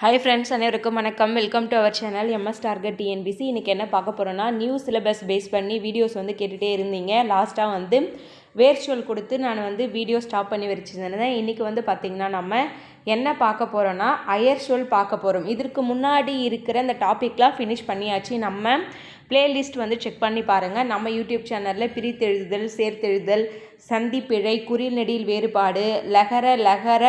Hi friends அனைவருக்கும் வணக்கம். Welcome to our channel M S target TNPSC இன்றைக்கி என்ன பார்க்க போகிறோன்னா நியூ சிலபஸ் பேஸ் பண்ணி வீடியோஸ் வந்து கேட்டுகிட்டே இருந்தீங்க. லாஸ்ட்டாக வந்து வேர்ச்சுவல் கொடுத்து நான் வந்து வீடியோ ஸ்டாப் பண்ணி வச்சுருந்தேன். இன்றைக்கி வந்து பார்த்திங்கன்னா நம்ம என்ன பார்க்க போகிறோன்னா அயர்ஷுவல் பார்க்க போகிறோம் இதற்கு முன்னாடி இருக்கிற அந்த டாப்பிக்லாம் ஃபினிஷ் பண்ணியாச்சு. நம்ம பிளேலிஸ்ட் வந்து செக் பண்ணி பாருங்கள் நம்ம யூடியூப் சேனலில் பிரித்தெழுதல் சேர்த்தெழுதல் சந்திப்பிழை குறிநெடியில் வேறுபாடு லகர லகர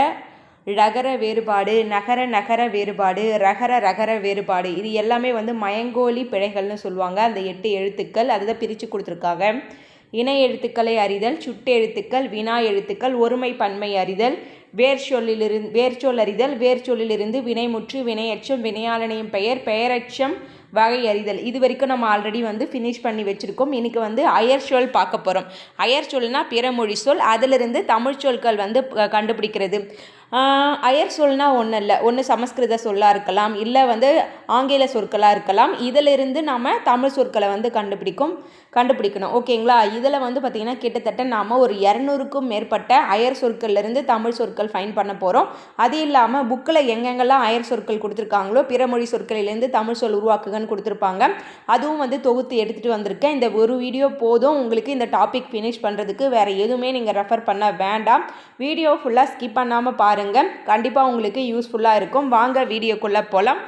ழகர வேறுபாடு நகர நகர வேறுபாடு ரகர ரகர வேறுபாடு. இது எல்லாமே வந்து மயங்கோலி பிழைகள்னு சொல்லுவாங்க. அந்த எட்டு எழுத்துக்கள் அதுதான் பிரித்து கொடுத்துருக்காங்க. இணை எழுத்துக்களை அறிதல் சுட்டு எழுத்துக்கள் வினா எழுத்துக்கள் ஒருமை பன்மை அறிதல் வேர் சொல்லிலிருந்து வேர் சொல் அறிதல் வேர் சொல்லிலிருந்து வினைமுற்று வினையச்சம் வினையாளனையும் பெயர் பெயரச்சம் வகை அறிதல். இது வரைக்கும் நம்ம ஆல்ரெடி வந்து ஃபினிஷ் பண்ணி வச்சுருக்கோம். இன்றைக்கி வந்து அயர் சொல் பார்க்க போகிறோம் அயர் சொல்னால் பிறமொழி சொல். அதிலிருந்து தமிழ் சொற்கள் வந்து கண்டுபிடிக்கிறது. அயர் சொல்னால் ஒன்றும் இல்லை ஒன்று சமஸ்கிருத சொல்லாக இருக்கலாம் இல்லை வந்து ஆங்கில சொற்களாக இருக்கலாம். இதிலிருந்து நாம் தமிழ் சொற்களை வந்து கண்டுபிடிக்கும் கண்டுபிடிக்கணும். ஓகேங்களா? இதில் வந்து பார்த்திங்கன்னா கிட்டத்தட்ட நாம் ஒரு இரநூறுக்கும் மேற்பட்ட அயர் சொற்கள்லேருந்து தமிழ் சொற்கள் ஃபைன் பண்ண போகிறோம் அது இல்லாமல் புக்கில் எங்கெங்கெல்லாம் அயர் சொற்கள் கொடுத்துருக்காங்களோ பிறமொழி சொற்களிலேருந்து தமிழ் சொல் உருவாக்குகன்னு கொடுத்துருப்பாங்க. அதுவும் வந்து தொகுத்து எடுத்துகிட்டு வந்திருக்கேன். இந்த ஒரு வீடியோ போதும். உங்களுக்கு இந்த டாபிக் ஃபினிஷ் பண்ணுறதுக்கு வேறு எதுவுமே நீங்கள் ரெஃபர் பண்ண வேண்டாம். வீடியோ ஃபுல்லாக ஸ்கிப் பண்ணாமல் பாருங்கள் கண்டிப்பாக உங்களுக்கு யூஸ்ஃபுல்லாக இருக்கும். வாங்க வீடியோக்குள்ளே போகலாம்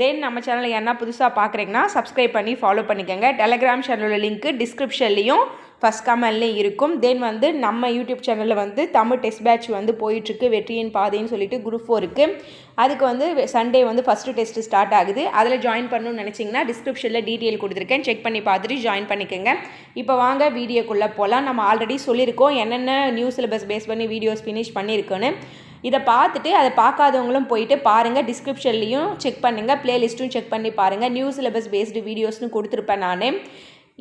தென் நம்ம சேனலை என்ன புதுசாக பார்க்குறீங்கன்னா சப்ஸ்கிரைப் பண்ணி ஃபாலோ பண்ணிக்கோங்க. டெலகிராம் சேனலோட லிங்க்கு டிஸ்கிரிப்ஷன்லேயும் ஃபஸ்ட் கமெண்ட்லேயும் இருக்கும். தென் வந்து நம்ம யூடியூப் சேனலில் வந்து தமிழ் டெஸ்ட் பேட்ச் வந்து போயிட்டுருக்கு. வெற்றியின் பாதைன்னு சொல்லிட்டு குரூப் ஃபோருக்கு அதுக்கு வந்து சண்டே வந்து ஃபஸ்ட்டு டெஸ்ட் ஸ்டார்ட் ஆகுது. அதில் ஜாயின் பண்ணணும்னு நினச்சிங்கன்னா டிஸ்கிரிப்ஷனில் டீட்டெயில் கொடுத்துருக்கேன். செக் பண்ணி பார்த்துட்டு ஜாயின் பண்ணிக்கோங்க. இப்போ வாங்க வீடியோக்குள்ளே போகலாம் நம்ம ஆல்ரெடி சொல்லியிருக்கோம் என்னென்ன நியூ சிலபஸ் பேஸ் பண்ணி வீடியோஸ் ஃபினிஷ் பண்ணியிருக்கோன்னு. இதை பார்த்துட்டு அதை பார்க்காதவங்களும் போயிட்டு பாருங்கள் டிஸ்கிரிப்ஷன்லேயும் செக் பண்ணுங்கள் ப்ளேலிஸ்ட்டும் செக் பண்ணி பாருங்கள் நியூ சிலபஸ் பேஸ்டு வீடியோஸ்னு கொடுத்துருப்பேன் நான்.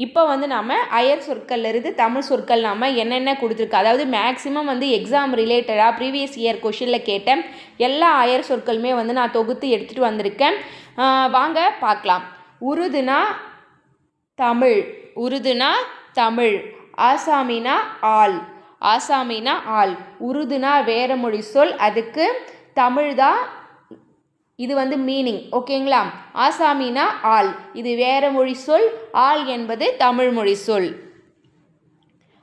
இப்போ வந்து நாம் அயர் சொற்கள்லேருந்து தமிழ் சொற்கள் நாம் என்னென்ன கொடுத்துருக்கு? அதாவது மேக்ஸிமம் வந்து எக்ஸாம் ரிலேட்டடாக ப்ரீவியஸ் இயர் கொஷினில் கேட்டேன் எல்லா அயர் சொற்களுமே வந்து நான் தொகுத்து எடுத்துகிட்டு வந்திருக்கேன். வாங்க பார்க்கலாம். உருதுனா தமிழ் உருதுனா தமிழ் ஆசாமினா ஆள் ஆசாமினா ஆள். உருதுனா வேறு மொழி சொல் அதுக்கு தமிழ் தான் இது வந்து மீனிங் ஓகேங்களா ஆசாமினா ஆள். இது வேற மொழி சொல் ஆள் என்பது தமிழ் மொழி சொல்.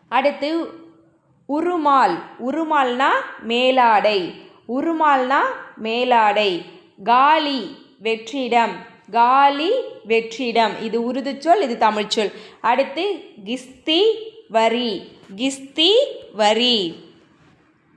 அடுத்து உருமால். உருமால்னா மேலாடை. உருமால்னா மேலாடை. காலி வெற்றிடம். காலி வெற்றிடம். இது உருது சொல் இது தமிழ் சொல். அடுத்து கிஸ்தி வரி. கிஸ்தி வரி.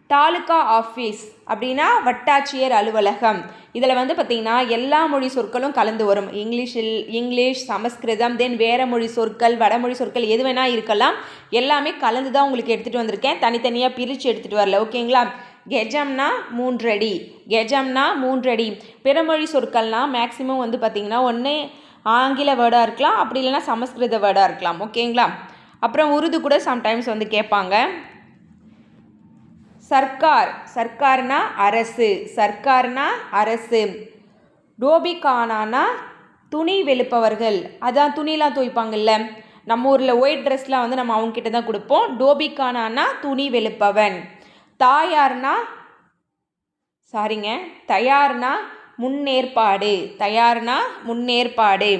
தாலுகா ஆஃபீஸ் அப்படின்னா வட்டாட்சியர் அலுவலகம். இதில் வந்து பார்த்திங்கன்னா எல்லா மொழி சொற்களும் கலந்து வரும். இங்கிலீஷில் இங்கிலீஷ் சமஸ்கிருதம் தென் வேறு மொழி சொற்கள் வடமொழி சொற்கள் எது வேணால் இருக்கலாம். எல்லாமே கலந்து தான் உங்களுக்கு எடுத்துகிட்டு வந்திருக்கேன். தனித்தனியாக பிரித்து எடுத்துகிட்டு வரல. ஓகேங்களா? கெஜம்னா மூன்றடி. கெஜம்னா மூன்றடி. பிறமொழி சொற்கள்னால் மேக்ஸிமம் வந்து பார்த்திங்கன்னா ஒன்று ஆங்கில வேர்டாக இருக்கலாம். அப்படி இல்லைன்னா சமஸ்கிருத வேர்டாக இருக்கலாம். ஓகேங்களா? அப்புறம் உருது கூட சம்டைம்ஸ் வந்து கேட்பாங்க. சர்க்கார். சர்க்கார்னா அரசு. சர்க்கார்னா அரசு. டோபிகானானா துணி வெளுப்பவர்கள். அதான் துணிலாம் துவைப்பாங்கல்ல. நம்ம ஊரில் ஒயிட் ட்ரெஸ்லாம் வந்து நம்ம அவங்கக்கிட்ட தான் கொடுப்போம். டோபிகானானா துணி வெளுப்பவன். தாயார்னா சாரிங்க தயார்னா முன்னேற்பாடு. தயார்னா முன்னேற்பாடு.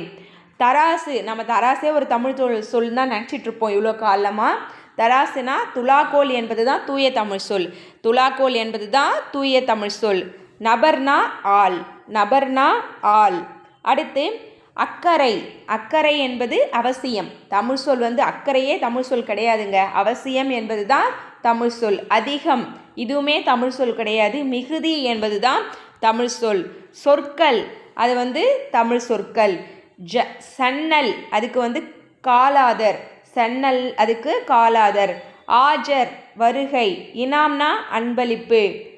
தராசு நம்ம தராசே ஒரு தமிழ் சொல் சொல் தான் நினச்சிட்ருப்போம் இவ்வளோ காலமாக தராசுனா துலாக்கோல் என்பது தான் தூய தமிழ் சொல். துலாக்கோல் என்பது தான் தூய தமிழ் சொல். நபர்னா ஆள். நபர்னா ஆள். அடுத்து அக்கறை. அக்கறை என்பது அவசியம். தமிழ் சொல் வந்து அக்கறையே தமிழ் சொல் கிடையாதுங்க. அவசியம் என்பது தான் தமிழ் சொல். அதிகம். இதுவுமே தமிழ் சொல் கிடையாது. மிகுதி என்பது தான் தமிழ் சொல். சொற்கள். அது வந்து தமிழ் சொற்கள். ஜ சன்னல். அதுக்கு வந்து காலாதர். சன்னல் அதுக்கு காலாதர். ஆஜர் வருகை. இனாம்னா அன்பளிப்பு.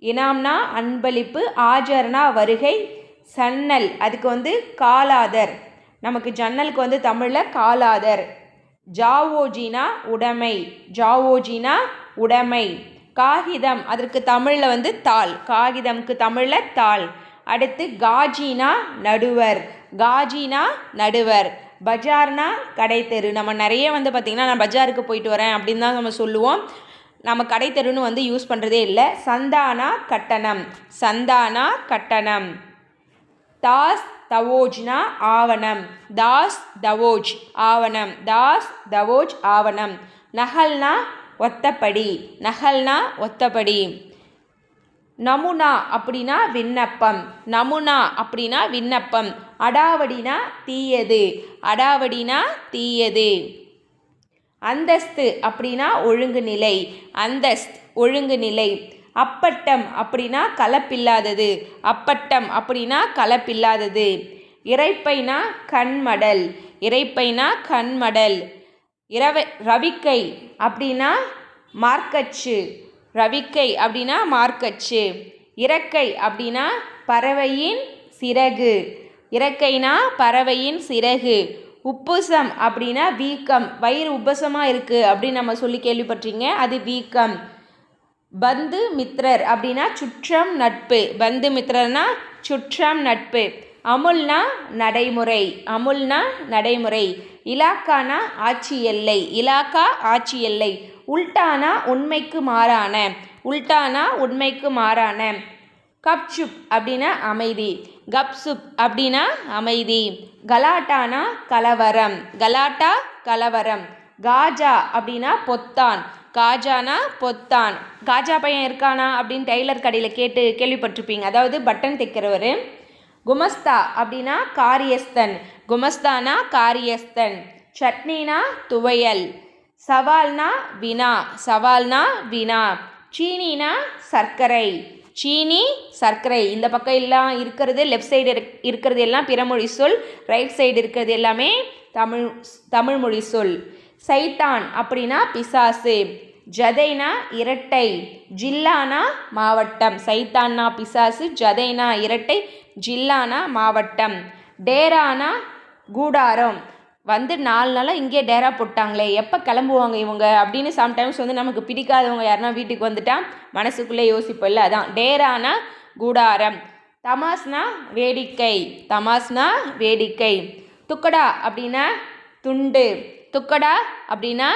இனாம்னா அன்பளிப்பு ஆஜர்னா வருகை. சன்னல் அதுக்கு வந்து காலாதர். நமக்கு ஜன்னலுக்கு வந்து தமிழில் காலாதர். ஜாவோஜினா உடைமை. ஜாவோஜினா உடைமை. காகிதம் அதற்கு தமிழில் வந்து தாள். காகிதம்க்கு தமிழில் தாள். அடுத்து காஜினா நடுவர். காஜினா நடுவர். பஜார்னா கடை தெரு. நம்ம நிறைய வந்து பார்த்திங்கன்னா நான் பஜாருக்கு போயிட்டு வரேன் அப்படின்னு தான் நம்ம சொல்லுவோம். நம்ம கடை தெருன்னு வந்து யூஸ் பண்ணுறதே இல்லை. சந்தானா கட்டணம். சந்தானா கட்டணம். தாஸ் தவோஜ்னா ஆவணம். தாஸ் தவோஜ் ஆவணம். தாஸ் தவோஜ் ஆவணம். நகல்னா ஒத்தப்படி. நகல்னா ஒத்தப்படி. நமுனா அப்படின்னா விண்ணப்பம். நமுனா அப்படின்னா விண்ணப்பம். அடாவடினா தீயது. அடாவடினா தீயது. அந்தஸ்து அப்படின்னா ஒழுங்குநிலை அந்தஸ்த் ஒழுங்குநிலை அப்பட்டம் அப்படின்னா கலப்பில்லாதது. அப்பட்டம் அப்படின்னா கலப்பில்லாதது. இறைப்பைனா கண்மடல். இறைப்பைனா கண்மடல். இரவை ரவிக்கை அப்படின்னா மார்க்கச்சு. ரவிக்கை அப்படின்னா மார்க்கச்சு. இறக்கை அப்படின்னா பறவையின் சிறகு. இறக்கைனா பறவையின் சிறகு. உப்புசம் அப்படின்னா வீக்கம். வயிறு உப்பசமாக இருக்குது அப்படின்னு நம்ம சொல்லி கேள்விப்பட்டீங்க அது வீக்கம். பந்து மித்ரர் அப்படின்னா சுற்றம் நட்பு. பந்து மித்ரர்னா சுற்றம் நட்பு. அமுல்னா நடைமுறை அமுல்னா நடைமுறை. இலாக்கானா ஆட்சி எல்லை இலாக்கா ஆட்சி எல்லை உல்டானா உண்மைக்கு மாறான உல்டானா உண்மைக்கு மாறான. கப்சுப் அப்படின்னா அமைதி கப்சுப் அப்படின்னா அமைதி. கலாட்டானா கலவரம் கலாட்டா கலவரம். காஜா அப்படின்னா பொத்தான் காஜானா பொத்தான். காஜா பையன் இருக்கானா அப்படின்னு டெய்லர் கடையில் கேட்டு கேள்விப்பட்டிருப்பீங்க. அதாவது பட்டன் தைக்கிறவர். குமஸ்தா அப்படின்னா காரியஸ்தன். குமஸ்தானா காரியஸ்தன். சட்னினா துவையல். சவால்னா வினா. சவால்னா வினா. சீனினா சர்க்கரை. சீனி சர்க்கரை. இந்த பக்கம் எல்லாம் இருக்கிறது லெஃப்ட் சைடு இருக்கிறது எல்லாம் பிறமொழி சொல். ரைட் சைடு இருக்கிறது எல்லாமே தமிழ் தமிழ் மொழி சொல். சைத்தான் அப்படின்னா பிசாசு. ஜதைனா இரட்டை. ஜில்லானா மாவட்டம். சைத்தான்னா பிசாசு ஜதைனா இரட்டை. ஜில்லானா மாவட்டம் டேரானா கூடாரம். வந்து நாலு நாளாக இங்கே டேரா போட்டாங்களே எப்போ கிளம்புவாங்க இவங்க? அப்படின்னு சம்டைம்ஸ் வந்து நமக்கு பிடிக்காதவங்க யாருனா வீட்டுக்கு வந்துட்டால் மனசுக்குள்ளே யோசிப்போம்ல அதான். டேரானா கூடாரம். தமாஸ்னா வேடிக்கை தமாஸ்னா வேடிக்கை. துக்கடா அப்படின்னா துண்டு. துக்கடா அப்படின்னா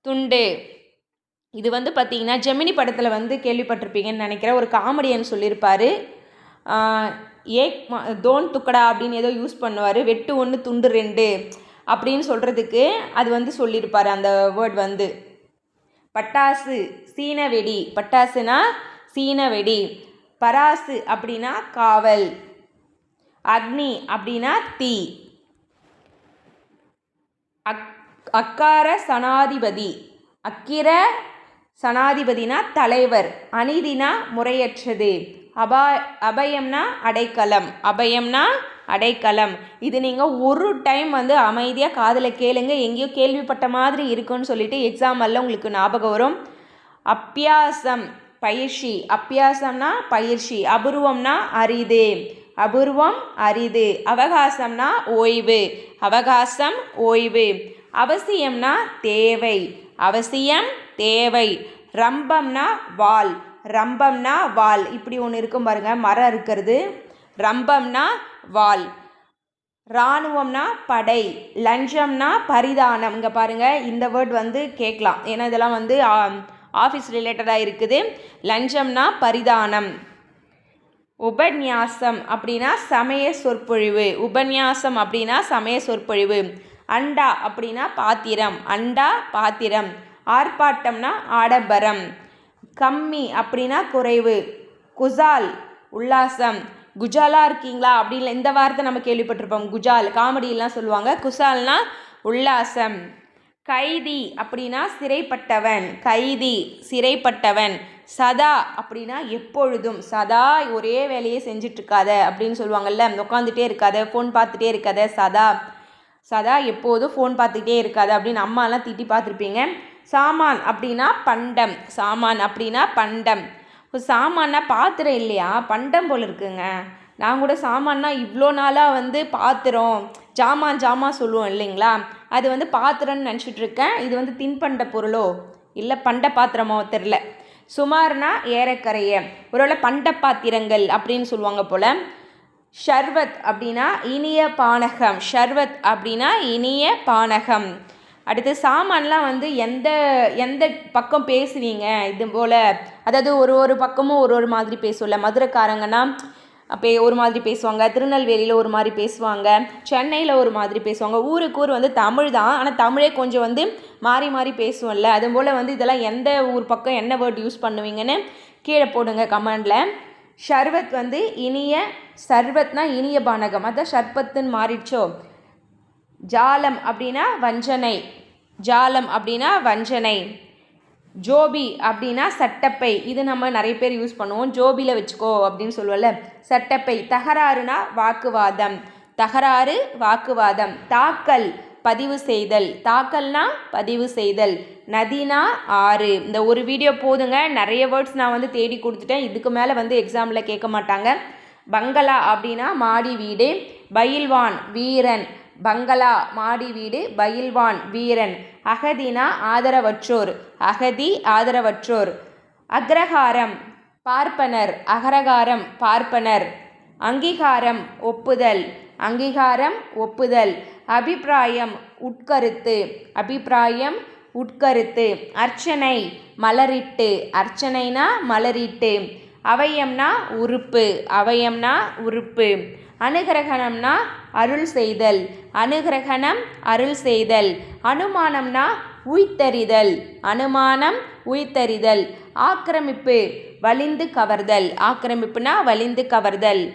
துண்டு. இது வந்து பார்த்தீங்கன்னா ஜெமினி படத்தில் வந்து கேள்விப்பட்டிருப்பீங்கன்னு நினைக்கிறேன். ஒரு காமெடியன் சொல்லியிருப்பார். ஏக் தோன் துக்கடா அப்படின்னு ஏதோ யூஸ் பண்ணுவார். வெட்டு ஒன்று துண்டு ரெண்டு அப்படின்னு சொல்கிறதுக்கு அது வந்து சொல்லியிருப்பார் அந்த வேர்ட் வந்து. பட்டாசு சீன வெடி. பட்டாசுனா சீன வெடி. பராசு அப்படின்னா காவல். அக்னி அப்படின்னா தீ. அக் அக்கார சனாதிபதி. அக்கிர சனாதிபதினா தலைவர். அநீதினா முறையற்றது. அபா அபயம்னா அடைக்கலம். அபயம்னா அடைக்கலம். இது நீங்கள் ஒரு டைம் வந்து அமைதியாக காதில் கேளுங்க. எங்கேயோ கேள்விப்பட்ட மாதிரி இருக்குன்னு சொல்லிட்டு எக்ஸாம் எல்லாம் உங்களுக்கு ஞாபகம் வரும். அப்பியாசம் பயிற்சி. அப்பியாசம்னா பயிற்சி. அபூர்வம்னா அரிது. அபூர்வம் அரிது. அவகாசம்னா ஓய்வு. அவகாசம் ஓய்வு. அவசியம்னா தேவை. அவசியம் தேவை. ரம்பம்னா வால் ரம்பம்னா வால். இப்படி ஒன்று இருக்கும் பாருங்க மரம் இருக்கிறது. ரம்பம்னா வால். இராணுவம்னா படை. லஞ்சம்னா பரிதானம். இங்கே பாருங்கள் இந்த வேர்ட் வந்து கேட்கலாம். ஏன்னா இதெல்லாம் வந்து ஆஃபீஸ் ரிலேட்டடாக இருக்குது. லஞ்சம்னா பரிதானம். உபன்யாசம் அப்படின்னா சமய சொற்பொழிவு. உபன்யாசம் அப்படின்னா சமய சொற்பொழிவு. அண்டா அப்படின்னா பாத்திரம். அண்டா பாத்திரம். ஆர்ப்பாட்டம்னா ஆடம்பரம். கம்மி அப்படின்னா குறைவு. குசால் உல்லாசம். குஜாலாக இருக்கீங்களா? அப்படின்னு இந்த வார்த்தை நம்ம கேள்விப்பட்டிருப்போம். குஜால் காமெடியெல்லாம் சொல்லுவாங்க. குசால்னா உல்லாசம். கைதி அப்படின்னா சிறைப்பட்டவன். கைதி சிறைப்பட்டவன். சதா அப்படின்னா எப்பொழுதும். சதா ஒரே வேலையே செஞ்சிட்ருக்காத அப்படின்னு சொல்லுவாங்கல்ல. உட்காந்துட்டே இருக்காத ஃபோன் பார்த்துட்டே இருக்காத சதா. சதா எப்போதும் ஃபோன் பார்த்துக்கிட்டே இருக்காது அப்படின்னு அம்மாலாம் திட்டி பார்த்துருப்பீங்க. சாமான் அப்படின்னா பண்டம் சாமான் அப்படின்னா பண்டம். சாமான்னா பாத்திரம் இல்லையா? பண்டம் போல் இருக்குங்க. நான் கூட சாமான்னா இவ்வளோ நாளாக வந்து பாத்திரம் ஜாமான் ஜாமான் சொல்லுவோம் இல்லைங்களா? அது வந்து பாத்திரம்னு நினச்சிட்ருக்கேன். இது வந்து தின்பண்ட பொருளோ? இல்லை பண்ட பாத்திரமோ தெரில. சுமார்னா ஏறக்கரைய ஒருவேளை பண்ட பாத்திரங்கள் அப்படின்னு சொல்லுவாங்க போல். ஷர்வத் அப்படின்னா இனிய பானகம். ஷர்வத் அப்படின்னா இனிய பானகம். அடுத்து சாமான்லாம் வந்து எந்த எந்த பக்கம் பேசுவீங்க? இது போல் அதாவது ஒரு ஒரு பக்கமும் ஒரு ஒரு மாதிரி பேசுவோம்ல மதுரைக்காரங்கன்னா அப்போ ஒரு மாதிரி பேசுவாங்க. திருநெல்வேலியில் ஒரு மாதிரி பேசுவாங்க. சென்னையில் ஒரு மாதிரி பேசுவாங்க. ஊருக்கு ஊர் வந்து தமிழ் தான். ஆனால் தமிழே கொஞ்சம் வந்து மாறி மாறி பேசுவோம்ல. அதுபோல் வந்து இதெல்லாம் எந்த ஊர் பக்கம் என்ன வேர்ட் யூஸ் பண்ணுவீங்கன்னு கீழே போடுங்க கமெண்டில் ஷர்வத் வந்து இனிய சர்வத்னா இனிய பானகம். அதான் ஷர்பத்துன்னு மாறிடுச்சோ? ஜாலம் அப்படின்னா வஞ்சனை. ஜாலம் அப்படின்னா வஞ்சனை. ஜோபி அப்படின்னா சட்டப்பை. இது நம்ம நிறைய பேர் யூஸ் பண்ணுவோம். ஜோபியில் வச்சுக்கோ அப்படின்னு சொல்லுவோம்ல. சட்டப்பை. தகராறுனா வாக்குவாதம். தகராறு வாக்குவாதம். தாக்கல் பதிவு செய்தல். தாக்கல்னா பதிவு செய்தல். நதினா ஆறு. இந்த ஒரு வீடியோ போதுங்க. நிறைய வேர்ட்ஸ் நான் வந்து தேடி கொடுத்துட்டேன். இதுக்கு மேலே வந்து எக்ஸாமில் கேட்க மாட்டாங்க. பங்களா அப்படின்னா மாடி வீடு. பயில்வான் வீரன். பங்களா மாடி வீடு பயில்வான் வீரன் அகதினா ஆதரவற்றோர் அகதி ஆதரவற்றோர். அக்ரஹாரம் பார்ப்பனர் அகரகாரம் பார்ப்பனர். அங்கீகாரம் ஒப்புதல் அங்கீகாரம் ஒப்புதல். அபிப்பிராயம் உட்கருத்து அபிப்பிராயம் உட்கருத்து. அர்ச்சனை மலரிட்டு அர்ச்சனைனா மலரிட்டு. அவயம்னா உறுப்பு அவயம்னா உறுப்பு. அனுகிரகணம்னா அருள் செய்தல். அனுகிரகணம் அருள் செய்தல். அனுமானம்னா உய்த்தறிதல். அனுமானம் உய்த்தறிதல். ஆக்கிரமிப்பு வலிந்து கவர்தல். ஆக்கிரமிப்புனா வலிந்து கவர்தல்.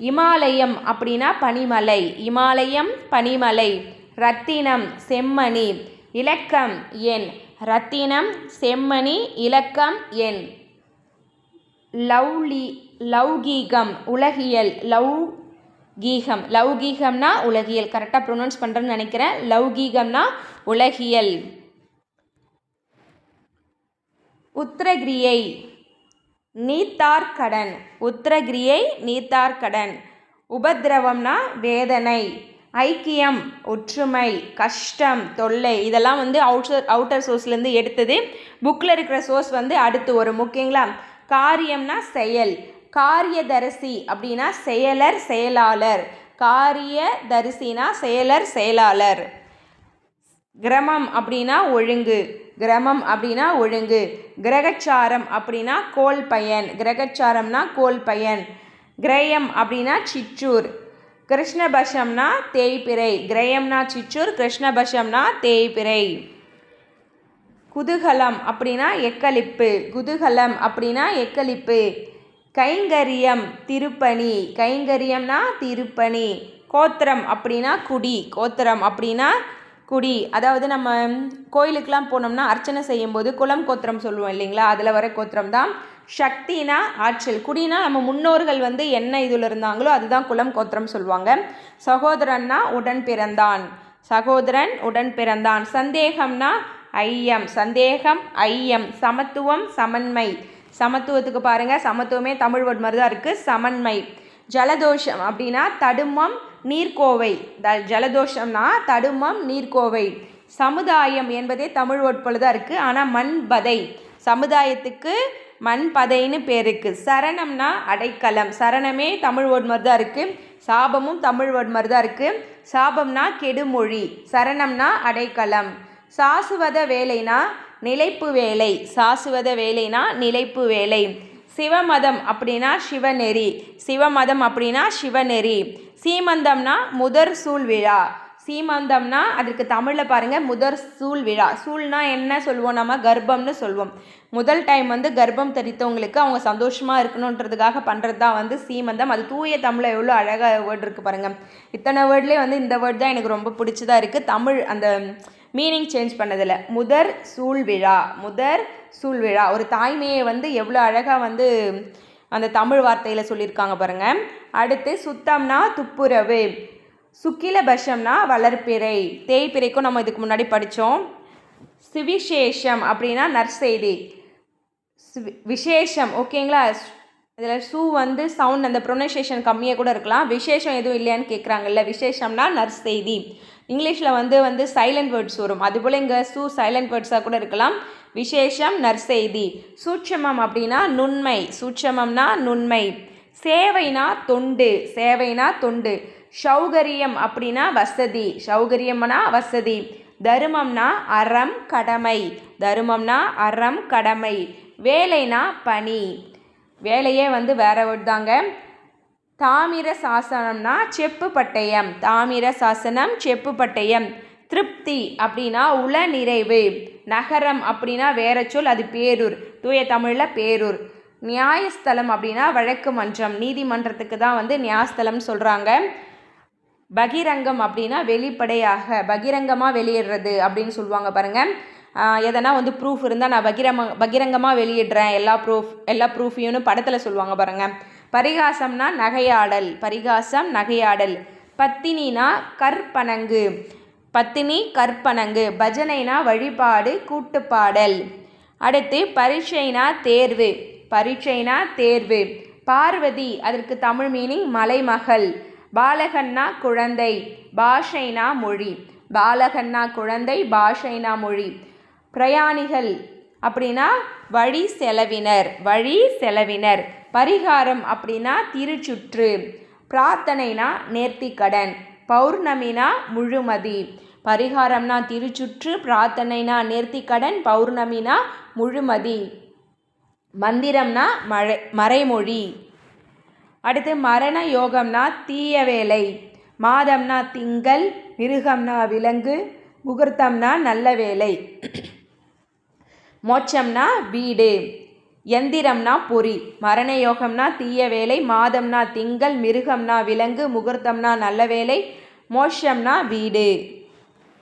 இமாலயம் அப்படின்னா பனிமலை. இமாலயம் பனிமலை. ரத்தினம் செம்மணி. இலக்கம் எண். ரத்தினம் செம்மணி இலக்கம் எண். லவ்லி லௌகீகம் உலகியல். லவ் கீகம். லௌகீகம்னா உலகியல். கரெக்டாக ப்ரொனவுன்ஸ் பண்ணுறேன்னு நினைக்கிறேன். லௌகீகம்னா உலகியல். உத்திரகிரியை நீத்தார்கடன் உத்திரகிரியை நீத்தார்கடன் உபதிரவம்னா வேதனை. ஐக்கியம் ஒற்றுமை கஷ்டம் தொல்லை. இதெல்லாம் வந்து அவுட்டர் அவுட்டர் சோர்ஸ்லேருந்து எடுத்தது. புக்கில் இருக்கிற சோர்ஸ் வந்து அடுத்து வரும். ஓகேங்களா காரியம்னா செயல். காரியதரிசி அப்படின்னா செயலர் செயலாளர். காரியதரிசினா செயலர் செயலாளர். கிரமம் அப்படின்னா ஒழுங்கு. கிரமம் அப்படின்னா ஒழுங்கு. கிரகச்சாரம் அப்படின்னா கோல் பயன் கிரகச்சாரம்னா கோல் பயன் கிரயம் அப்படின்னா சிற்றூர். கிருஷ்ணபஷம்னா தேய்பிறை கிரயம்னா சிற்றூர் கிருஷ்ணபஷம்னா தேய்பிறை குதூகலம் அப்படின்னா எக்களிப்பு. குதூகலம் அப்படின்னா எக்களிப்பு. கைங்கரியம் திருப்பணி. கைங்கரியம்னா திருப்பணி. கோத்திரம் அப்படின்னா குடி. கோத்திரம் அப்படின்னா குடி. அதாவது நம்ம கோயிலுக்கெலாம் போனோம்னா அர்ச்சனை செய்யும்போது குலம் கோத்திரம் சொல்லுவோம் இல்லைங்களா? அதில் வர கோத்திரம் தான். சக்தினா ஆற்றல். குடினா நம்ம முன்னோர்கள் வந்து என்ன இதில் இருந்தாங்களோ அதுதான் குலம் கோத்திரம் சொல்லுவாங்க. சகோதரன்னா உடன் பிறந்தான். சகோதரன் உடன் பிறந்தான். சந்தேகம்னா ஐயம். சந்தேகம் ஐயம். சமத்துவம் சமன்மை. சமத்துவத்துக்கு பாருங்கள் சமத்துவமே தமிழ் வேர்ட் மாதிரி தான் இருக்குது சமன்மை. ஜலதோஷம் அப்படின்னா தடுமம் நீர்க்கோவை. த ஜலதோஷம்னா தடுமம் நீர்க்கோவை. சமுதாயம் என்பதே தமிழ் வேர்ட் போல தான் இருக்குது ஆனால் மண்பதை. சமுதாயத்துக்கு மண்பதைன்னு பேர் இருக்குது சரணம்னா அடைக்கலம். சரணமே தமிழ் வேர்ட் மாதிரி தான் இருக்குது சாபமும் தமிழ் வேர்ட் மாதிரி தான் இருக்குது சாபம்னா கெடுமொழி. சரணம்னா அடைக்கலம். சாசுவத வேலைனா நிலைப்பு வேலை. சாசுவத வேலைனா நிலைப்பு வேலை. சிவமதம் அப்படின்னா சிவநெறி. சிவமதம் அப்படின்னா சிவநெறி. சீமந்தம்னா முதற் சூழ் விழா. சீமந்தம்னா அதற்கு தமிழில் பாருங்கள் முதற் சூழ் விழா. சூழ்னா என்ன சொல்லுவோம் நம்ம? கர்ப்பம்னு சொல்லுவோம் முதல் டைம் வந்து கர்ப்பம் தெரித்தவங்களுக்கு அவங்க சந்தோஷமாக இருக்கணுன்றதுக்காக பண்ணுறது தான் வந்து சீமந்தம். அது தூய தமிழில் எவ்வளோ அழகாக வேர்டு இருக்குது பாருங்கள் இத்தனை வேர்ட்லேயே வந்து இந்த வேர்ட் தான் எனக்கு ரொம்ப பிடிச்சதாக இருக்குது தமிழ் அந்த மீனிங் சேஞ்ச் பண்ணதில்லை. முதற் சூழ்விழா. முதற் சூழ்விழா. ஒரு தாய்மையை வந்து எவ்வளோ அழகாக வந்து அந்த தமிழ் வார்த்தையில் சொல்லியிருக்காங்க பாருங்கள் அடுத்து சுத்தம்னா துப்புரவு. சுக்கிலபஷம்னா வளர்ப்பிறை. தேய்பிறைக்கும் நம்ம இதுக்கு முன்னாடி படித்தோம். சுவிசேஷம் அப்படின்னா நற்செய்தி. விசேஷம். ஓகேங்களா? இதில் ஷூ வந்து சவுண்ட் அந்த ப்ரொனன்சியேஷன் கம்மியாக கூட இருக்கலாம். விசேஷம் எதுவும் இல்லையான்னு கேட்குறாங்கல்ல. விசேஷம்னா நற்செய்தி. இங்கிலீஷில் வந்து வந்து சைலண்ட் வேர்ட்ஸ் வரும். அதுபோல் இங்கே சூ சைலண்ட் வேர்ட்ஸாக கூட இருக்கலாம். விசேஷம் நற்செய்தி. சூட்சமம் அப்படின்னா நுண்மை. சூட்சமம்னா நுண்மை. சேவைனா தொண்டு. சேவைனா தொண்டு. சௌகரியம் அப்படின்னா வசதி. சௌகரியம்னா வசதி. தருமம்னா அறம் கடமை. தருமம்னா அறம் கடமை. வேலைனா பணி. வேலையே வந்து வேற வேர்ட் தாங்க. தாமிர சாசனம்னா செப்பு பட்டயம். தாமிர சாசனம் செப்பு பட்டயம். திருப்தி அப்படின்னா உள நிறைவு நகரம் அப்படின்னா வேற சொல் அது பேரூர். தூய தமிழில் பேரூர். நியாயஸ்தலம் அப்படின்னா வழக்கு மன்றம். நீதிமன்றத்துக்கு தான் வந்து நியாயஸ்தலம்னு சொல்கிறாங்க பகிரங்கம் அப்படின்னா வெளிப்படையாக பகிரங்கமாக வெளியிடுறது அப்படின்னு சொல்லுவாங்க பாருங்கள் எதனா வந்து ப்ரூஃப் இருந்தால் நான் பகிரம பகிரங்கமாக வெளியிடுறேன். எல்லா ப்ரூஃப் எல்லா ப்ரூஃபையும்னு படத்தில் சொல்லுவாங்க பாருங்கள் பரிகாசம்னா நகையாடல் பரிகாசம் நகையாடல். பத்தினினா கற்பனங்கு பத்தினி கற்பனங்கு பஜனைனா வழிபாடு கூட்டுப்பாடல். அடுத்து பரீட்சைனா தேர்வு பரீட்சைனா தேர்வு. பார்வதி அதற்கு தமிழ் மீனிங் மலைமகள். பாலகன்னா குழந்தை பாஷைனா மொழி. பாலகன்னா குழந்தை பாஷைனா மொழி. பிரயாணிகள் அப்படின்னா வழி செலவினர் வழி செலவினர். பரிகாரம் அப்படின்னா திருச்சுற்று. பிரார்த்தனைனா நேர்த்திக்கடன் பௌர்ணமினா முழுமதி. பரிகாரம்னா திருச்சுற்று பிரார்த்தனைனா நேர்த்திக்கடன் பௌர்ணமினா முழுமதி. மந்திரம்னா மழை மறைமொழி. அடுத்து மரண யோகம்னா தீய வேலை. மாதம்னா திங்கள் மிருகம்னா விலங்கு முகூர்த்தம்னா நல்ல வேலை. மோட்சம்னா வீடு எந்திரம்னா பொறி மரண யோகம்னா தீய வேலை மாதம்னா திங்கள் மிருகம்னா விலங்கு முகூர்த்தம்னா நல்ல வேலை மோட்சம்னா வீடு.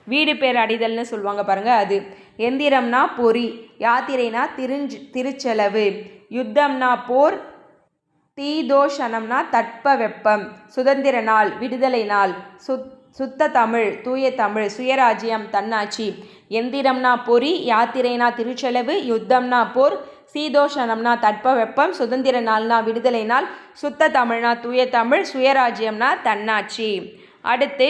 வீடு பேர் அடிதல்னு சொல்லுவாங்க பாருங்கள் அது. எந்திரம்னா பொறி யாத்திரைனா திருஞ்சு திருச்செலவு யுத்தம்னா போர் தீதோஷனம்னா தட்ப வெப்பம் சுதந்திர நாள் விடுதலை நாள் சுத் சுத்த தமிழ் தூய தமிழ் சுயராஜ்யம் தன்னாட்சி. எந்திரம்னா பொறி யாத்திரைனா திருச்செலவு யுத்தம்னா போர் சீதோஷனம்னா தட்ப வெப்பம் சுதந்திர நாள்னா விடுதலை நாள் சுத்த தமிழ்னா தூய தமிழ் சுயராஜ்யம்னா தன்னாட்சி. அடுத்து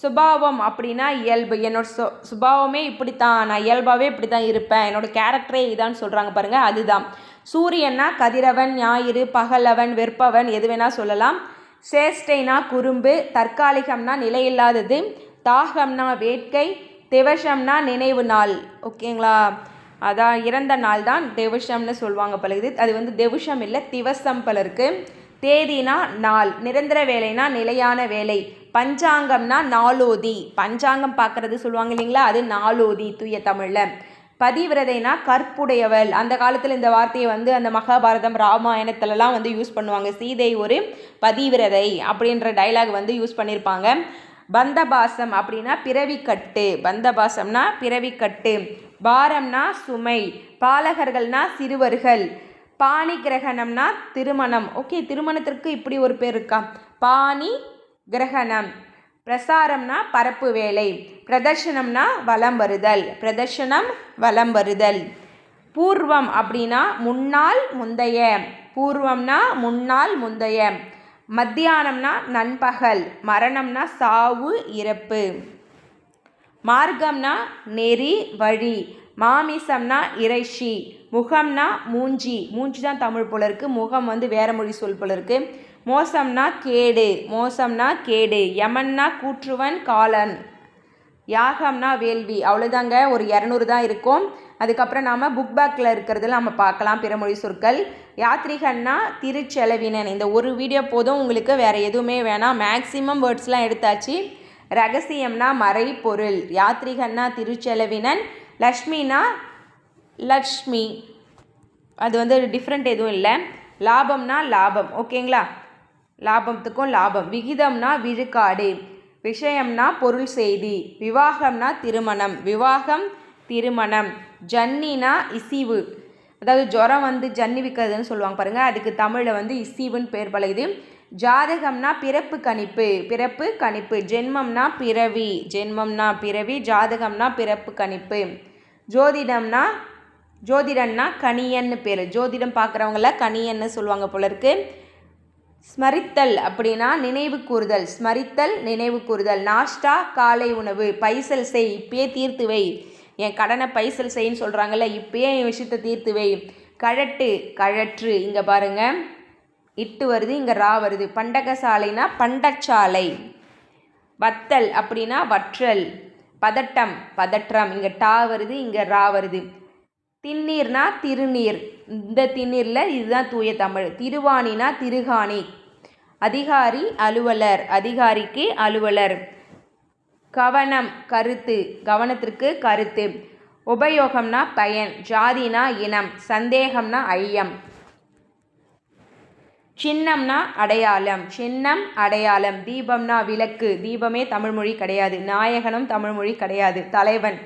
சுபாவம் அப்படின்னா இயல்பு. என்னோட சு சுபாவமே இப்படி தான் நான் இயல்பாகவே இப்படி தான் இருப்பேன். என்னோடய கேரக்டரே இதான்னு சொல்கிறாங்க பாருங்கள் அதுதான். சூரியன்னா கதிரவன் ஞாயிறு பகலவன் வெற்பவன் எது வேணால் சொல்லலாம். சேஷ்டைனா குறும்பு தற்காலிகம்னா நிலையில்லாதது தாகம்னா வேட்கை திவசம்னா நினைவு நாள். ஓகேங்களா அதான் இறந்த நாள் தான் திவஷம்னு சொல்லுவாங்க போல இது அது வந்து தெவுஷம் இல்லை திவசம் பலருக்கு தேதினா நாள் நிரந்தர வேலைனா நிலையான வேலை. பஞ்சாங்கம்னா நாளோதி. பஞ்சாங்கம் பார்க்குறது சொல்லுவாங்க இல்லைங்களா? அது நாளோதி தூய தமிழில். பதிவிரதைனா கற்புடையவள். அந்த காலத்தில் இந்த வார்த்தையை வந்து அந்த மகாபாரதம் ராமாயணத்துலலாம் வந்து யூஸ் பண்ணுவாங்க. சீதை ஒரு பதிவிரதை அப்படின்ற டைலாக் வந்து யூஸ் பண்ணியிருப்பாங்க பந்தபாசம் அப்படின்னா பிறவிக்கட்டு. பந்தபாசம்னா பிறவிக்கட்டு. பாரம்னா சுமை. பாலகர்கள்னா சிறுவர்கள். பாணி கிரகணம்னா திருமணம். ஓகே திருமணத்திற்கு இப்படி ஒரு பேர் இருக்கா? பாணி கிரகணம். பிரசாரம்னா பரப்பு வேலை பிரதர்ஷனம்னா வலம் வருதல் பிரதர்ஷனம் வலம் வருதல். பூர்வம் அப்படின்னா முன்னால் முந்தைய பூர்வம்னா முன்னால் முந்தைய மத்தியானம்னா நண்பகல் மரணம்னா சாவு இறப்பு. மார்க்கம்னா நெறி வழி மாமிசம்னா இறைச்சி முகம்னா மூஞ்சி மூஞ்சி தான் தமிழ் போல இருக்குது முகம் வந்து வேற மொழி சொல் போல இருக்குது மோசம்னா கேடு மோசம்னா கேடு யமன்னா கூற்றுவன் காலன். யாகம்னா வேள்வி அவ்வளோதாங்க ஒரு இரநூறு தான் இருக்கும். அதுக்கப்புறம் நாம் புக் பேக்கில் இருக்கிறதுல நம்ம பார்க்கலாம் பிறமொழி சொற்கள். யாத்ரிகன்னா திருச்செலவினன். இந்த ஒரு வீடியோ போதும் உங்களுக்கு வேறு எதுவுமே வேணாம். மேக்ஸிமம் வேர்ட்ஸ்லாம் எடுத்தாச்சு. ரகசியம்னா மறைப்பொருள் யாத்ரிகன்னா திருச்செலவினன். லக்ஷ்மினா லக்ஷ்மி. அது வந்து டிஃப்ரெண்ட் எதுவும் இல்லை. லாபம்னா லாபம். ஓகேங்களா லாபத்துக்கும் லாபம். விகிதம்னா விழுக்காடு. விஷயம்னா பொருள் செய்தி. விவாகம்னா திருமணம். விவாகம் திருமணம். ஜன்னினா இசிவு. அதாவது ஜுரம் வந்து ஜன்னி விற்கிறதுன்னு சொல்லுவாங்க பாருங்கள் அதுக்கு தமிழில் வந்து இசிவுன்னு பேர் பழகுது ஜாதகம்னா பிறப்பு கணிப்பு. பிறப்பு கணிப்பு. ஜென்மம்னா பிறவி. ஜென்மம்னா பிறவி. ஜாதகம்னா பிறப்பு கணிப்பு. ஜோதிடம்னா ஜோதிடன்னா கணியன்னு பேர். ஜோதிடம் பார்க்குறவங்கள கணியன்னு சொல்லுவாங்க போல இருக்குது ஸ்மரித்தல் அப்படின்னா நினைவு கூறுதல். ஸ்மரித்தல் நினைவு கூறுதல். நாஷ்டா காலை உணவு. பைசல் செய் இப்பயே தீர்த்து வை. என் கடனை பைசல் செய்ன்னு சொல்கிறாங்கல்ல இப்பயே என் விஷயத்தை தீர்த்து வை. கழட்டு கழற்று. இங்கே பாருங்கள் இட்டு வருது இங்கே ரா வருது. பண்டகசாலைனா பண்டச்சாலை. வத்தல் அப்படின்னா வற்றல். பதட்டம் பதற்றம். இங்கே டா வருது இங்கே ரா வருது. திண்ணீர்னா திருநீர். இந்த திண்ணீரில் இதுதான் தூய தமிழ். திருவாணினா திருகாணி. அதிகாரி அலுவலர். அதிகாரிக்கு அலுவலர். கவனம் கருத்து. கவனத்திற்கு கருத்து. உபயோகம்னா பயன். ஜாதினா இனம். சந்தேகம்னா ஐயம். சின்னம்னா அடையாளம். சின்னம் அடையாளம். தீபம்னா விளக்கு. தீபமே தமிழ்மொழி கிடையாது. நாயகனும் தமிழ்மொழி கிடையாது. தலைவன்.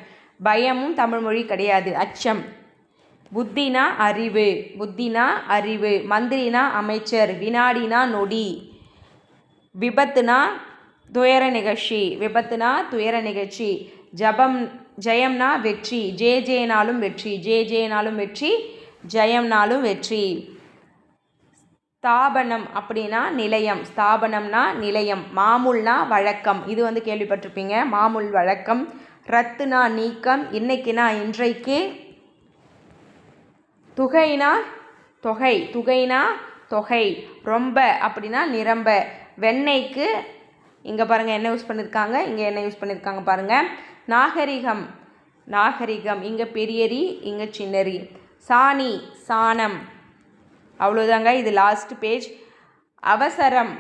பயமும் தமிழ்மொழி கிடையாது. அச்சம். புத்தினா அறிவு புத்தினா அறிவு மந்திரினா அமைச்சர் வினாடினா நொடி விபத்துனா துயர நிகழ்ச்சி விபத்துனா துயர நிகழ்ச்சி ஜபம் ஜெயம்னா வெற்றி ஜே ஜேனாலும் வெற்றி ஜே ஜேனாலும் வெற்றி ஜெயம்னாலும் வெற்றி. ஸ்தாபனம் அப்படின்னா நிலையம் ஸ்தாபனம்னா நிலையம் மாமூல்னா வழக்கம். இது வந்து கேள்விப்பட்டிருப்பீங்க மாமூல் வழக்கம். ரத்துனா நீக்கம் இன்னைக்குனா இன்றைக்கு துகைனா தொகை துகைனா தொகை. ரொம்ப அப்படின்னா நிரம்ப. வெண்ணெய்க்கு இங்கே பாருங்கள் என்ன யூஸ் பண்ணியிருக்காங்க இங்கே என்ன யூஸ் பண்ணியிருக்காங்க பாருங்கள் நாகரிகம் நாகரிகம். இங்கே பெரியரி இங்கே சின்னரி சாணி சாணம். அவ்வளோதாங்க இது லாஸ்ட் பேஜ் அவசரம்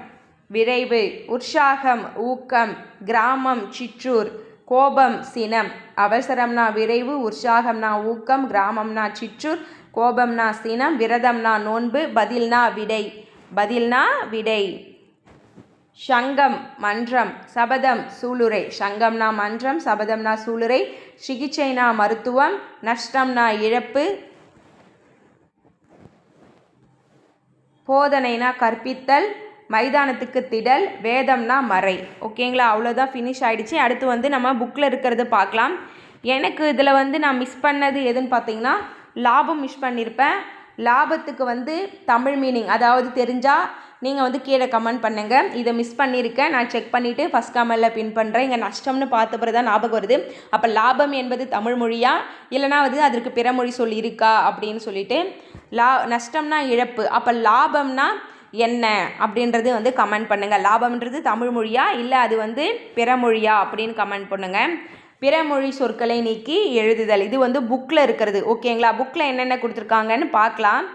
விரைவு. உற்சாகம் ஊக்கம். கிராமம் சிற்றூர். கோபம் சினம். அவசரம்னா விரைவு உற்சாகம்னா ஊக்கம். கிராமம்னா சிற்றூர். கோபம்னா சினம் விரதம்னா நோன்பு பதில்னா விடை. பதில்னா விடை. சங்கம் மன்றம் சபதம் சூளுரை. சங்கம்னா மன்றம் சபதம்னா சூளுரை. சிகிச்சைனா மருத்துவம் நஷ்டம்னா இழப்பு. போதனைனா கற்பித்தல் மைதானத்துக்கு திடல் வேதம்னா மறை. ஓகேங்களா? அவ்வளோதான் ஃபினிஷ் ஆகிடுச்சு அடுத்து வந்து நம்ம புக்கில் இருக்கிறத பார்க்கலாம். எனக்கு இதில் வந்து நான் மிஸ் பண்ணது எதுன்னு பார்த்தீங்கன்னா லாபம் மிஸ் பண்ணியிருப்பேன் லாபத்துக்கு வந்து தமிழ் மீனிங் அதாவது தெரிஞ்சால் நீங்கள் வந்து கீழே கமெண்ட் பண்ணுங்கள் இதை மிஸ் பண்ணியிருக்கேன் நான் செக் பண்ணிவிட்டு ஃபஸ்ட் கமெண்டில் பின் பண்ணுறேன் இங்கே நஷ்டம்னு பார்த்த பிறகு தான் ஞாபகம் வருது. அப்போ லாபம் என்பது தமிழ் மொழியா? இல்லைனா வந்து அதற்கு பிற மொழி சொல் இருக்கா? அப்படின்னு சொல்லிட்டு லா நஷ்டம்னா இழப்பு. அப்போ லாபம்னா என்ன? அப்படின்றது வந்து கமெண்ட் பண்ணுங்கள் லாபம்ன்றது தமிழ் மொழியா? இல்லை அது வந்து பிற மொழியா? அப்படின்னு கமெண்ட் பண்ணுங்கள் பிறமொழி சொற்களை நீக்கி எழுதுதல். இது வந்து புக்கில் இருக்கிறது. ஓகேங்களா புக்கில் என்னென்ன கொடுத்துருக்காங்கன்னு பார்க்கலாம்.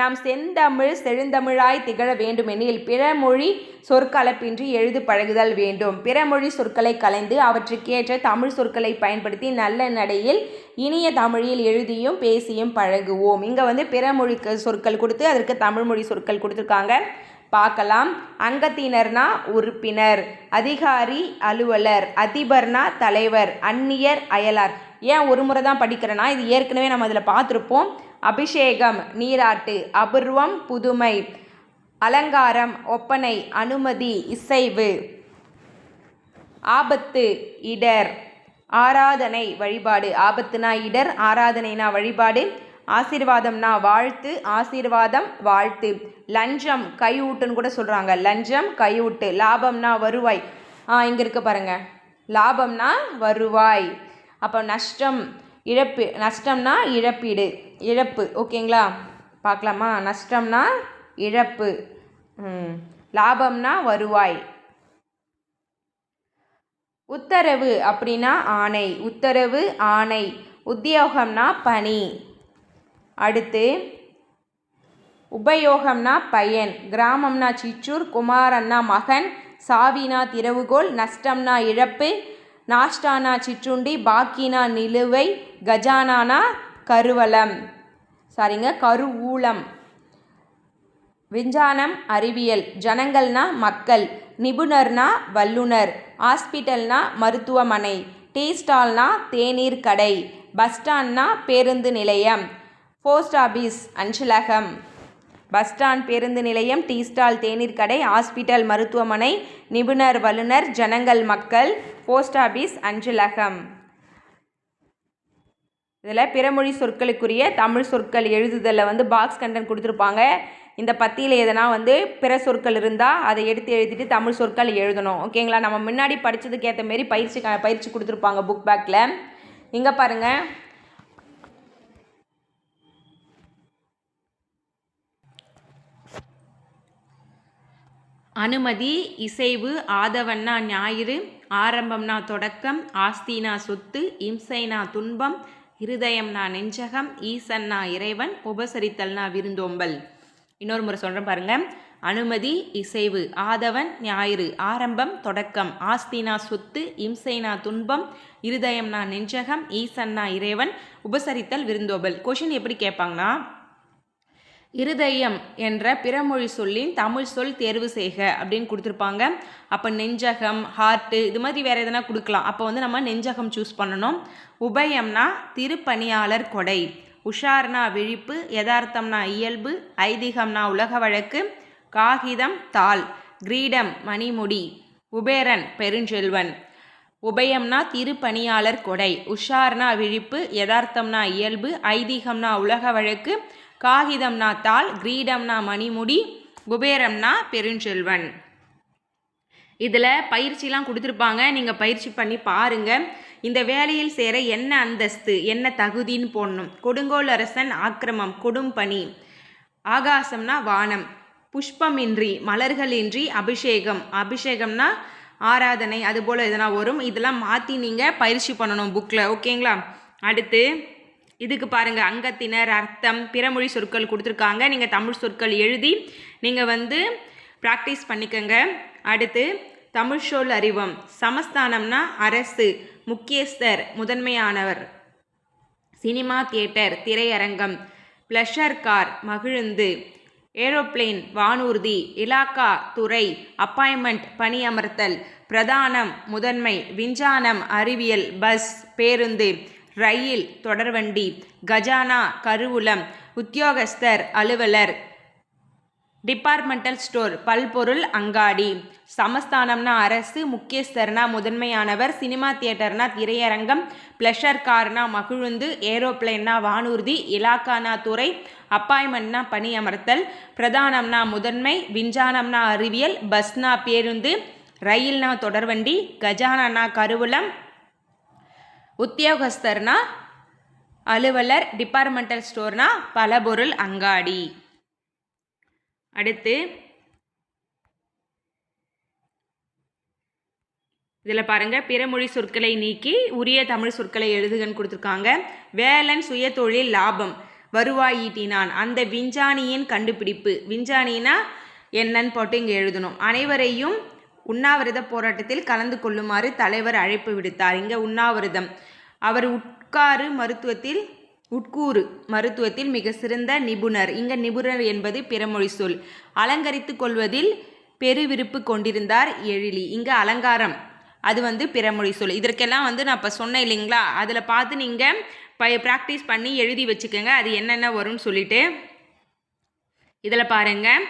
நாம் செந்தமிழ் செழுந்தமிழாய் திகழ வேண்டுமெனில் பிறமொழி சொற்கலப்பின்றி எழுது பழகுதல் வேண்டும். பிறமொழி சொற்களை கலைந்து அவற்றுக்கேற்ற தமிழ் சொற்களை பயன்படுத்தி நல்ல நடையில் இனிய தமிழில் எழுதியும் பேசியும் பழகுவோம். இங்கே வந்து பிறமொழி சொற்கள் கொடுத்து அதற்கு தமிழ்மொழி சொற்கள் கொடுத்துருக்காங்க. பார்க்கலாம். அங்கத்தினர்னா உறுப்பினர் அதிகாரி அலுவலர் அதிபர்னா தலைவர் அந்நியர் அயலார். ஏன் ஒரு முறை தான் படிக்கிறேன்னா இது ஏற்கனவே நம்ம அதில் பார்த்துருப்போம். அபிஷேகம் நீராட்டு அபூர்வம் புதுமை அலங்காரம் ஒப்பனை அனுமதி இசைவு. ஆபத்து இடர். ஆராதனை வழிபாடு. ஆபத்துனா இடர் ஆராதனைனா வழிபாடு. ஆசீர்வாதம்னா வாழ்த்து ஆசீர்வாதம் வாழ்த்து. லஞ்சம் கையூட்டுன்னு கூட சொல்கிறாங்க லஞ்சம் கையூட்டு. லாபம்னா வருவாய். இங்கே இருக்க பாருங்கள் லாபம்னா வருவாய். அப்போ நஷ்டம் இழப்பு. நஷ்டம்னா இழப்பீடு. இழப்பு. ஓகேங்களா? பார்க்கலாமா? நஷ்டம்னா இழப்பு. லாபம்னா வருவாய். உத்தரவு அப்படின்னா ஆணை. உத்தரவு ஆணை. உத்தியோகம்னா பணி. அடுத்து உபயோகம்னா பயன் கிராமம்னா சிற்றூர் குமாரன்னா மகன் சாவினா திறவுகோல் நஷ்டம்னா இழப்பு நாஷ்டானா சிற்றுண்டி பாக்கினா நிலுவை கஜானானா கருவலம் சாரிங்க கருவூலம். விஞ்ஞானம் அறிவியல் ஜனங்கள்னா மக்கள் நிபுணர்னா வல்லுனர் ஹாஸ்பிட்டல்னா மருத்துவமனை டீ ஸ்டால்னா தேநீர் கடை பஸ் ஸ்டாண்ட்னா பேருந்து நிலையம் போஸ்ட் ஆபீஸ் அஞ்சலகம். பஸ் ஸ்டாண்ட் பேருந்து நிலையம் டீ ஸ்டால் தேநீர் கடை ஹாஸ்பிட்டல் மருத்துவமனை நிபுணர் வல்லுநர் ஜனங்கள் மக்கள். போஸ்ட் ஆபீஸ் அஞ்சலகம். இதில் பிறமொழி சொற்களுக்குரிய தமிழ் சொற்கள் எழுதுதலில் வந்து பாக்ஸ் கண்டன் கொடுத்துருப்பாங்க. இந்த பத்தியில் எதனா வந்து பிற சொற்கள் இருந்தால் அதை எடுத்து எழுதிட்டு தமிழ் சொற்கள் எழுதணும். ஓகேங்களா? நம்ம முன்னாடி படித்ததுக்கு ஏற்ற மாரி பயிற்சி பயிற்சி கொடுத்துருப்பாங்க புக் பேக்கில் இங்கே பாருங்கள் அனுமதி இசைவு ஆதவன்னா ஞாயிறு ஆரம்பம்னா தொடக்கம் ஆஸ்தினா சொத்து இம்சைனா துன்பம் இருதயம்னா நெஞ்சகம் ஈசன்னா இறைவன் உபசரித்தல்னா விருந்தோம்பல். இன்னொரு முறை சொல்கிறேன் பாருங்க. அனுமதி இசைவு ஆதவன் ஞாயிறு ஆரம்பம் தொடக்கம் ஆஸ்தினா சொத்து இம்சைனா துன்பம் இருதயம்னா நெஞ்சகம் ஈசன்னா இறைவன் உபசரித்தல் விருந்தோம்பல். கொஷின் எப்படி கேட்பாங்கன்னா இருதயம் என்ற பிறமொழி சொல்லின் தமிழ் சொல் தேர்வு செய்க அப்படின்னு கொடுத்துருப்பாங்க. அப்போ நெஞ்சகம் ஹார்ட்டு இது மாதிரி வேறு எதனா கொடுக்கலாம். அப்போ வந்து நம்ம நெஞ்சகம் சூஸ் பண்ணணும். உபயம்னா திருப்பணியாளர் கொடை. உஷார்னா விழிப்பு யதார்த்தம்னா இயல்பு ஐதீகம்னா உலக வழக்கு காகிதம் தாள் கிரீடம் மணிமுடி உபேரன் பெருஞ்செல்வன். உபயம்னா திருப்பணியாளர் கொடை. உஷார்னா விழிப்பு யதார்த்தம்னா இயல்பு ஐதீகம்னா உலக வழக்கு காகிதம்னா தாள் கிரீடம்னா மணிமுடி குபேரம்னா பெருஞ்செல்வன். இதில் பயிற்சிலாம் கொடுத்துருப்பாங்க. நீங்கள் பயிற்சி பண்ணி பாருங்கள் இந்த வேலையில் சேர என்ன அந்தஸ்து என்ன தகுதின்னு போடணும். கொடுங்கோல் அரசன் ஆக்கிரமம் கொடும்பணி ஆகாசம்னா வானம். புஷ்பமின்றி மலர்களின்றி அபிஷேகம். அபிஷேகம்னா ஆராதனை. அதுபோல் எதனா வரும்? இதெல்லாம் மாற்றி நீங்கள் பயிற்சி பண்ணணும் புக்கில் ஓகேங்களா அடுத்து இதுக்கு பாருங்கள் அங்கத்தினர் அர்த்தம் பிறமொழி சொற்கள் கொடுத்துருக்காங்க. நீங்கள் தமிழ் சொற்கள் எழுதி நீங்கள் வந்து ப்ராக்டிஸ் பண்ணிக்கோங்க. அடுத்து தமிழ் சொல் அறிவம். சமஸ்தானம்னா அரசு முக்கியஸ்தர் முதன்மையானவர். சினிமா தியேட்டர் திரையரங்கம் ப்ளஷர் கார் மகிழுந்து ஏரோப்ளேன் வானூர்தி இலாக்கா துறை அப்பாயின்மெண்ட் பணியமர்த்தல் பிரதானம் முதன்மை விஞ்ஞானம் அறிவியல் பஸ் பேருந்து ரயில் தொடர்வண்டி கஜானா கருவூலம் உத்தியோகஸ்தர் அலுவலர் டிபார்ட்மெண்டல் ஸ்டோர் பல்பொருள் அங்காடி சமஸ்தானம்னா அரசு முக்கியஸ்தர்னா முதன்மையானவர் சினிமா தியேட்டர்னா திரையரங்கம் ப்ளஷர் கார்னா மகிழுந்து ஏரோப்ளேன்னா வானூர்தி இலாக்கானா துறை அப்பாயின்மெண்ட்னா பணியமர்த்தல் பிரதானம்னா முதன்மை விஞ்ஞானம்னா அறிவியல் பஸ்னா பேருந்து ரயில்னா தொடர்வண்டி கஜானானா கருவூலம் உத்தியோகஸ்தர்னா அலுவலர் டிபார்ட்மெண்டல் ஸ்டோர்னா பலபொருள் அங்காடி. அடுத்து இதில் பாருங்கள் பிறமொழி சொற்களை நீக்கி உரிய தமிழ் சொற்களை எழுதுகன்னு கொடுத்துருக்காங்க. வேலன் சுய தொழில் லாபம் வருவாய் ஈட்டினான். அந்த விஞ்ஞானியின் கண்டுபிடிப்பு. விஞ்ஞானினா என்னன்னு போட்டு இங்கே எழுதணும். அனைவரையும் உண்ணாவிரத போராட்டத்தில் கலந்து கொள்ளுமாறு தலைவர் அழைப்பு விடுத்தார். இங்கே உண்ணாவிரதம். அவர் உட்காரு மருத்துவத்தில் உட்கூறு மருத்துவத்தில் மிக சிறந்த நிபுணர். இங்கே நிபுணர் என்பது பிறமொழி சொல். அலங்கரித்து கொள்வதில் பெருவிருப்பு கொண்டிருந்தார் எழிலி. இங்கே அலங்காரம். அது வந்து பிறமொழி சொல். இதற்கெல்லாம் வந்து நான் இப்போ சொன்னேன் இல்லைங்களா? அதில் பார்த்து நீங்கள் ப ப்ராக்டிஸ் பண்ணி எழுதி வச்சுக்கோங்க. அது என்னென்ன வரும்னு சொல்லிட்டு. இதில் பாருங்கள்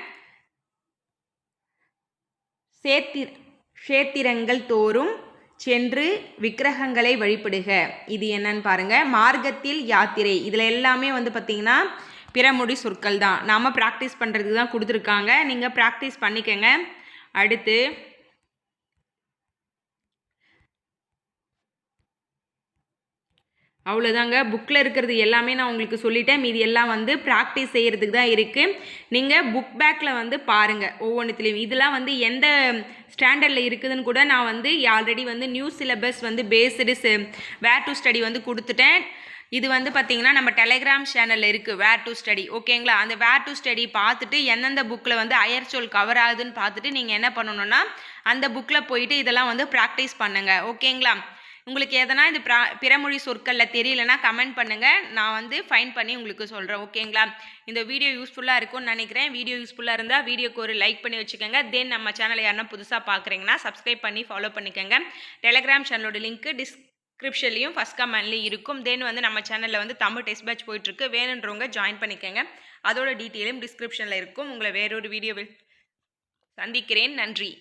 சேத்திர க்ஷேத்திரங்கள் தோறும் சென்று விக்கிரகங்களை வழிபடுக. இது என்னன்னு பாருங்கள் மார்க்கத்தில் யாத்திரை. இதில் எல்லாமே வந்து பார்த்திங்கன்னா பிறமொழி சொற்கள் தான் நாம் ப்ராக்டிஸ் பண்ணுறதுக்கு தான் கொடுத்துருக்காங்க. நீங்கள் ப்ராக்டிஸ் பண்ணிக்கோங்க. அடுத்து அவ்வளோதாங்க புக்கில் இருக்கிறது எல்லாமே நான் உங்களுக்கு சொல்லிட்டேன். மீதி எல்லாம் வந்து ப்ராக்டிஸ் செய்கிறதுக்கு தான் இருக்குது நீங்கள் புக் பேக்கில் வந்து பாருங்கள் ஒவ்வொன்றுத்துலேயும் இதெல்லாம் வந்து எந்த ஸ்டாண்டர்டில் இருக்குதுன்னு கூட நான் வந்து ஆல்ரெடி வந்து நியூ சிலபஸ் வந்து பேஸ்டு வேர் டு ஸ்டடி வந்து கொடுத்துட்டேன். இது வந்து பார்த்திங்கன்னா நம்ம டெலிகிராம் சேனலில் இருக்குது வேர் டு ஸ்டடி ஓகேங்களா அந்த வேர் டு ஸ்டடி பார்த்துட்டு எந்தெந்த புக்கில் வந்து அயர் சொல் கவர் ஆகுதுன்னு பார்த்துட்டு நீங்கள் என்ன பண்ணணுன்னா அந்த புக்கில் போயிட்டு இதெல்லாம் வந்து ப்ராக்டிஸ் பண்ணுங்கள் ஓகேங்களா உங்களுக்கு எதனா இது பிரா பிறமொழி சொற்களில் தெரியலனா கமெண்ட் பண்ணுங்கள் நான் வந்து ஃபைன் பண்ணி உங்களுக்கு சொல்கிறேன் ஓகேங்களா? இந்த வீடியோ யூஸ்ஃபுல்லாக இருக்கும்னு நினைக்கிறேன். வீடியோ யூஸ்ஃபுல்லாக இருந்தால் வீடியோக்கு ஒரு லைக் பண்ணி வச்சுக்கோங்க. தென் நம்ம சேனலை யாருன்னா புதுசாக பார்க்குறீங்கன்னா சப்ஸ்கிரைப் பண்ணி ஃபாலோ பண்ணிக்கோங்க. டெலகிராம் சேனலோட லிங்க்கு டிஸ்கிரிப்ஷன்லையும் ஃபஸ்ட் கமெண்ட்லேயும் இருக்கும். தென் வந்து நம்ம சேனலில் வந்து தமிழ் டெஸ்ட் பேட்ச் போயிட்டுருக்கு. வேணுன்றவங்க ஜாயின் பண்ணிக்கோங்க. அதோட டீட்டெயிலும் டிஸ்கிரிப்ஷனில் இருக்கும். உங்களை வேறொரு வீடியோவில் சந்திக்கிறேன். நன்றி.